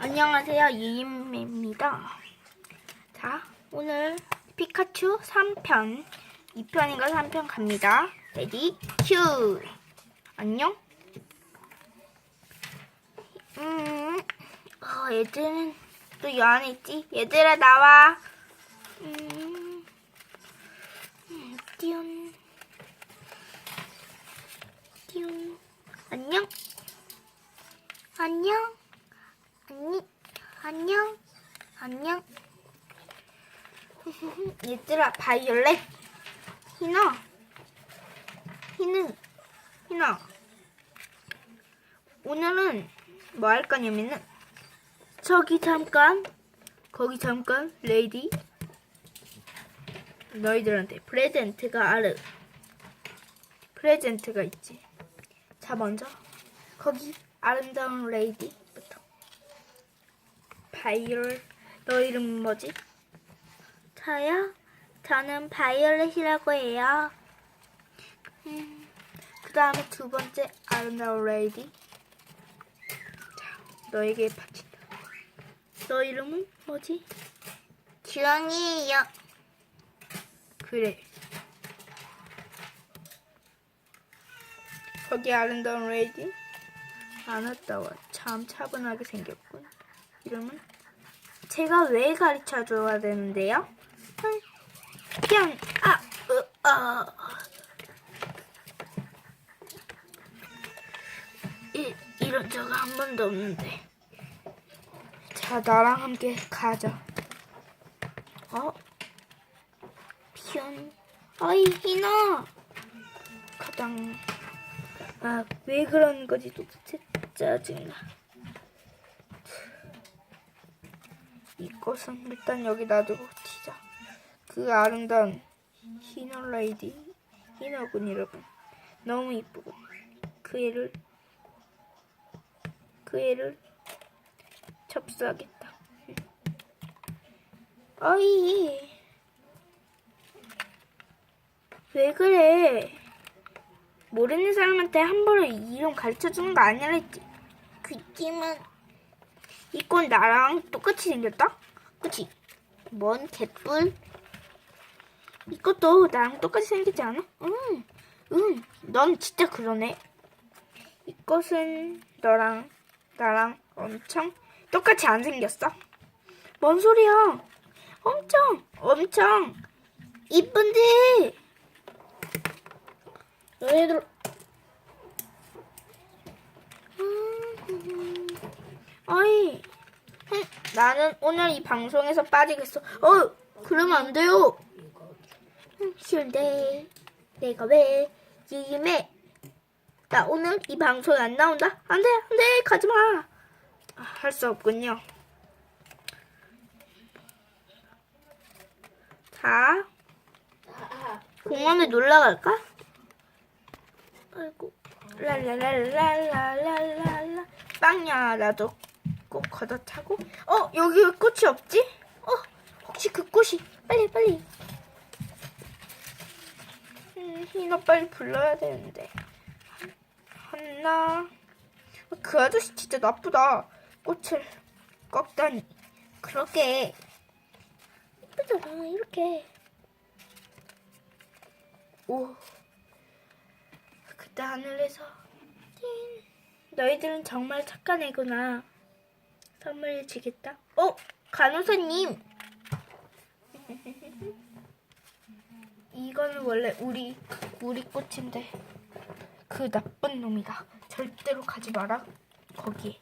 안녕하세요. 이임입니다. 자, 오늘 피카츄 3편, 2편인가 3편 갑니다. 레디, 큐! 안녕? 음, 어, 얘들은 또여 안에 있지? 얘들아, 나와! 음, 음, 띠용. 띠용. 안녕? 안녕? 안니, 안녕, 안녕. 얘들아, 바이올렛, 희나, 희는, 희나. 오늘은 뭐 할 거냐면은, 저기 잠깐, 거기 잠깐, 레이디. 너희들한테 프레젠트가 아르. 프레젠트가 있지. 자, 먼저, 거기 아름다운 레이디부터. 바이올 너 이름 뭐지? 저요? 저는 바이올렛이라고 해요. 음, 그 다음에 두 번째 아름다운 레이디. 자, 너에게 바친다. 너 이름은 뭐지? 주영이에요. 그래. 거기 아름다운 레이디. 안 왔다 와 참 차분하게 생겼군. 이름은 제가 왜 가르쳐 줘야 되는데요? 응, 그냥 아, 으, 아. 이, 이런 적한 번도 없는데. 자, 나랑 함께 가자. 어? 피언. 아이, 희나. 가당. 아, 왜 그런 거지 도대체 짜증나. 이것은 일단 여기 놔두고 튀자. 그 아름다운 희너 레이디, 희너군 여러분. 너무 이쁘군. 그 애를, 그 애를 접수하겠다. 어이, 왜 그래? 모르는 사람한테 함부로 이름 가르쳐 주는 거 아니랬지. 그치만 이건 나랑 똑같이 생겼다? 그치? 뭔 개뿔? 이것도 나랑 똑같이 생기지 않아? 응, 응, 넌 진짜 그러네. 이것은 너랑 나랑 엄청 똑같이 안 생겼어. 뭔 소리야? 엄청, 엄청 이쁜데. 너희들 음, 아이, 흠, 나는 오늘 이 방송에서 빠지겠어. 어, 그러면 안 돼요. 흠, 싫은데 내가 왜 이임에 나 오늘 이 방송에 안 나온다? 안 돼, 안 돼, 가지 마. 아, 할수 없군요. 자, 공원에 놀러 갈까? 아이고, 랄랄랄랄랄랄랄라. 빵야, 나도 꼭 걷어차고. 어, 여기 왜 꽃이 없지? 어, 혹시 그 꽃이 빨리 빨리. 음, 희너 빨리 불러야 되는데. 한나. 그 아저씨 진짜 나쁘다. 꽃을 꺾다니. 그러게. 예쁘잖아, 이렇게. 오. 그때 하늘에서 띵. 너희들은 정말 착한 애구나. 선물 주겠다. 어, 간호사님. 이거는 원래 우리 우리 꽃인데 그 나쁜 놈이다. 절대로 가지 마라. 거기에.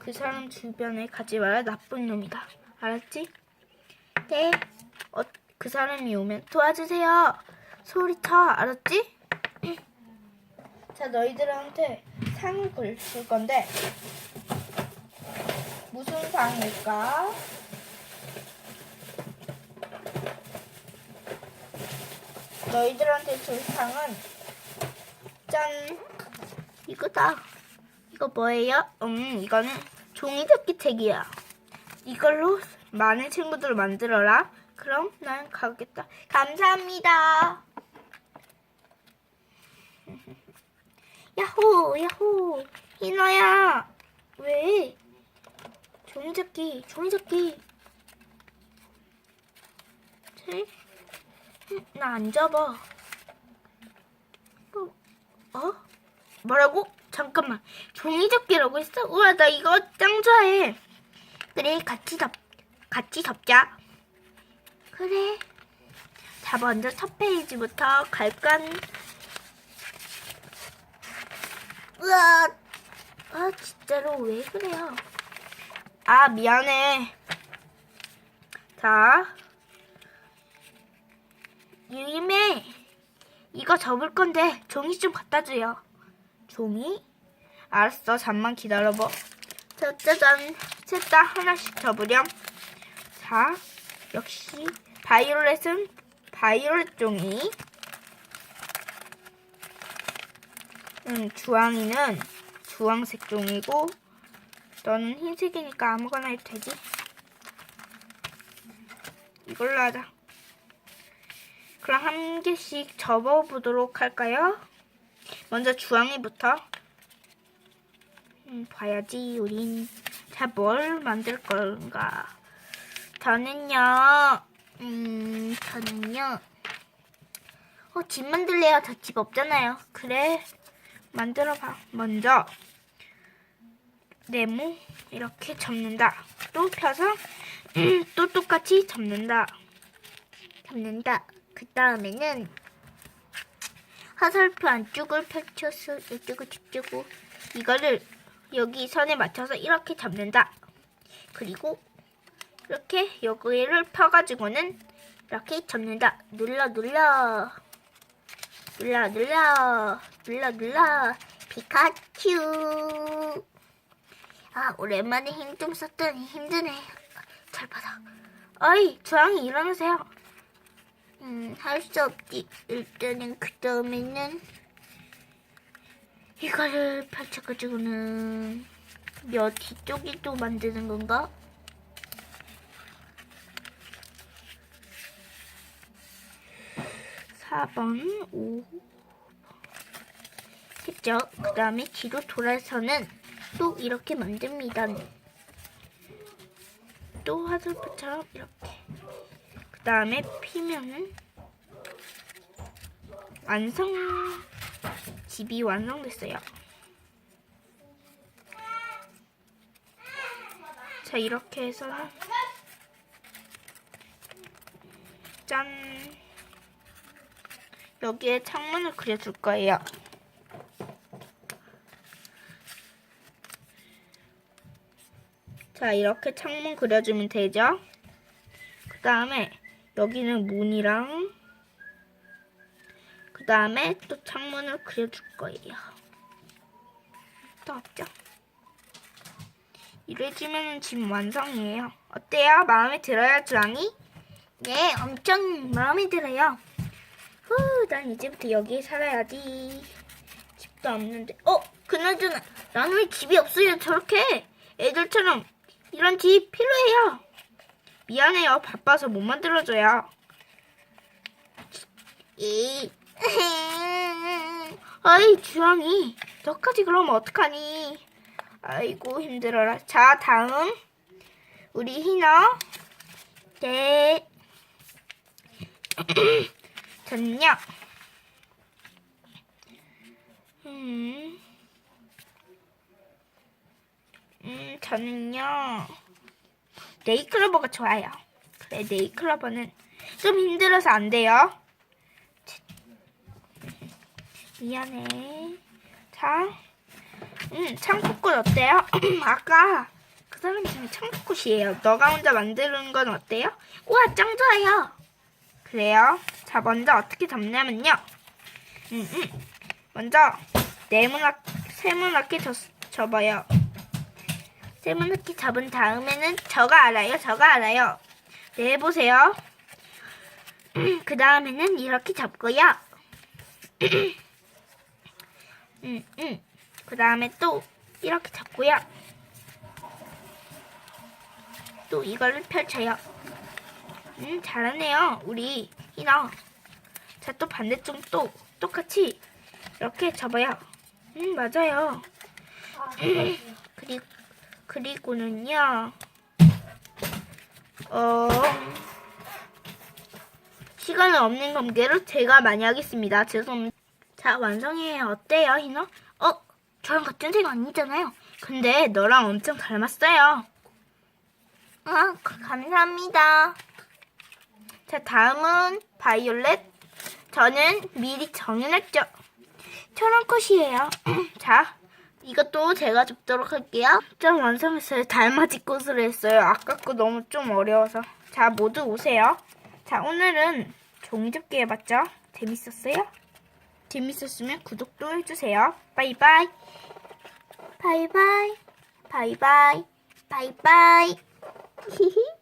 그 사람 주변에 가지 마라. 나쁜 놈이다. 알았지? 네. 어, 그 사람이 오면 도와주세요. 소리쳐. 알았지? 자, 너희들한테 상을 줄 건데 무슨 상일까? 너희들한테 줄 상은 짠 이거다. 이거 뭐예요? 음, 이거는 종이 접기 책이야. 이걸로 많은 친구들을 만들어라. 그럼 난 가겠다. 감사합니다. 야호, 야호. 희나야. 왜? 종이접기, 종이접기. 제? 나안 접어. 어? 어? 뭐라고? 잠깐만. 종이접기라고 했어? 우와, 나 이거 짱 좋아해. 그래, 같이 접, 같이 접자. 그래. 자, 먼저 첫 페이지부터 갈깐. 으아, 아, 진짜로 왜 그래요? 아, 미안해. 자, 유임해. 이거 접을 건데 종이 좀 갖다 줘요. 종이? 알았어, 잠만 기다려봐. 자, 짜잔. 셋다 하나씩 접으렴. 자, 역시 바이올렛은 바이올렛 종이. 음, 주황이는 주황색 종이고 너는 흰색이니까 아무거나 해도 되지? 이걸로 하자. 그럼 한 개씩 접어보도록 할까요? 먼저 주황이부터. 음, 봐야지, 우린. 자, 뭘 만들 건가? 저는요, 음, 저는요. 어, 집 만들래요. 저 집 없잖아요. 그래, 만들어봐. 먼저, 네모, 이렇게 접는다. 또 펴서, 음, 또 똑같이 접는다. 접는다. 그 다음에는 화살표 안쪽을 펼쳐서 이쪽을 집주고 이거를 여기 선에 맞춰서 이렇게 잡는다. 그리고 이렇게 여기를 펴가지고는 이렇게 접는다. 눌러 눌러 눌러 눌러 눌러 눌러 피카츄 아 오랜만에 힘 좀 썼더니 힘드네. 잘 받아. 어이 주황이 일어나세요. 음, 할 수 없지. 일단은 그 다음에는 이거를 펼쳐가지고는 몇 뒤쪽이 또 만드는 건가? 사번 5, 했죠? 그 다음에 뒤로 돌아서는 또 이렇게 만듭니다. 또 화살표처럼 이렇게. 그 다음에 피면은 완성 집이 완성됐어요. 자 이렇게 해서는 짠 여기에 창문을 그려줄 거예요. 자 이렇게 창문 그려주면 되죠. 그 다음에 여기는 문이랑 그 다음에 또 창문을 그려줄 거예요. 또 없죠? 이래주면 집 완성이에요. 어때요? 마음에 들어요, 주황이? 네, 엄청 마음에 들어요. 후, 난 이제부터 여기 살아야지. 집도 없는데. 어, 그나저나, 나는 왜 집이 없어요? 저렇게 애들처럼 이런 집 필요해요. 미안해요. 바빠서 못 만들어줘요. 이. 아이, 주황이. 너까지 그러면 어떡하니? 아이고, 힘들어라. 자, 다음. 우리 희나. 네. 저는요. 음. 음, 저는요. 네이클로버가 좋아요. 그래, 네이클로버는 좀 힘들어서 안 돼요. 미안해. 자, 음, 창포꽃 어때요? 아까 그 사람 중에 창포꽃이에요. 너가 혼자 만드는 건 어때요? 우와, 짱 좋아요. 그래요. 자, 먼저 어떻게 접냐면요. 음, 음. 먼저 네모나 세모나게 접, 접어요. 세모나게 접은 다음에는 저가 알아요. 저가 알아요. 네, 보세요. 그 다음에는 이렇게 접고요. 음, 음. 그 다음에 또 이렇게 잡고요. 또 이거를 펼쳐요. 음, 잘하네요. 우리 희나. 자, 또 반대쪽 또 똑같이 이렇게 접어요. 음, 맞아요. 그리고, 그리고는요. 어, 시간이 없는 관계로 제가 많이 하겠습니다. 죄송합니다. 자, 완성이에요. 어때요, 희너? 어, 저랑 같은 색 아니잖아요. 근데 너랑 엄청 닮았어요. 아, 감사합니다. 자, 다음은 바이올렛. 저는 미리 정해놨죠. 초록꽃이에요. 자, 이것도 제가 접도록 할게요. 좀 완성했어요. 달맞이 꽃으로 했어요. 아까 거 너무 좀 어려워서. 자, 모두 오세요. 자, 오늘은 종이접기 해봤죠? 재밌었어요? 재밌었으면 구독도 해주세요. 바이바이. 바이바이. 바이바이. 바이바이. 히히.